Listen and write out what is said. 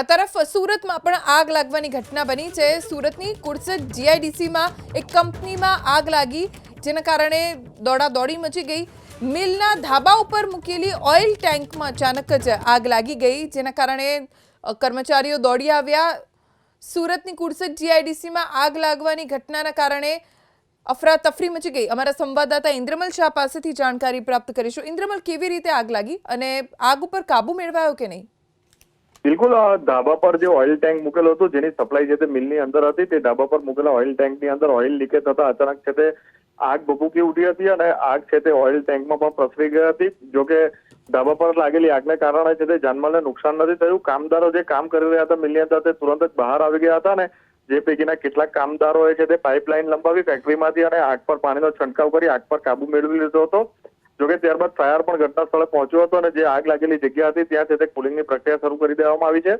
આ તરફ સુરતમાં પણ આગ લાગવાની ઘટના બની છે. સુરતની કુડસદ જીઆઈડીસીમાં એક કંપનીમાં આગ લાગી, જેના કારણે દોડાદોડી મચી ગઈ. મિલના ધાબા ઉપર મૂકેલી ઓઇલ ટેન્કમાં અચાનક જ આગ લાગી ગઈ, જેના કારણે કર્મચારીઓ દોડી આવ્યા. સુરતની કુડસદ જીઆઈડીસીમાં આગ લાગવાની ઘટનાના કારણે અફરાતફરી મચી ગઈ. અમારા સંવાદદાતા ઇન્દ્રમલ શાહ પાસેથી જાણકારી પ્રાપ્ત કરીશું. ઇન્દ્રમલ, કેવી રીતે આગ લાગી અને આગ ઉપર કાબુ મેળવાયો કે નહીં? બિલકુલ, આ ધાબા પર જે ઓઇલ ટેન્ક મૂકેલો હતો, જેની સપ્લાય જે તે મિલની અંદર હતી, તે ધાબા પર મૂકેલા ઓઇલ ટેન્કની અંદર ઓઇલ લીકેજ થતા અચાનક છે તે આગ ભભૂકી ઉઠી હતી અને આગ છે તે ઓઇલ ટેન્કમાં પણ પ્રસરી ગઈ હતી. જોકે ધાબા પર લાગેલી આગને કારણે છે તે જાનમાલને નુકસાન નથી થયું. કામદારો જે કામ કરી રહ્યા હતા મિલની અંદર, તે તુરંત જ બહાર આવી ગયા હતા ને જે પૈકીના કેટલાક કામદારોએ છે તે પાઇપલાઇન લંબાવી ફેક્ટરીમાંથી અને આગ પર પાણીનો છંટકાવ કરી, આગ પર કાબુ મેળવી લીધો હતો. જોકે ત્યારબાદ ફાયર પણ ઘટના સ્થળે પહોંચ્યો હતો અને જે આગ લાગેલી જગ્યા હતી, ત્યાં તે કુલિંગની પ્રક્રિયા શરૂ કરી દેવામાં આવી છે.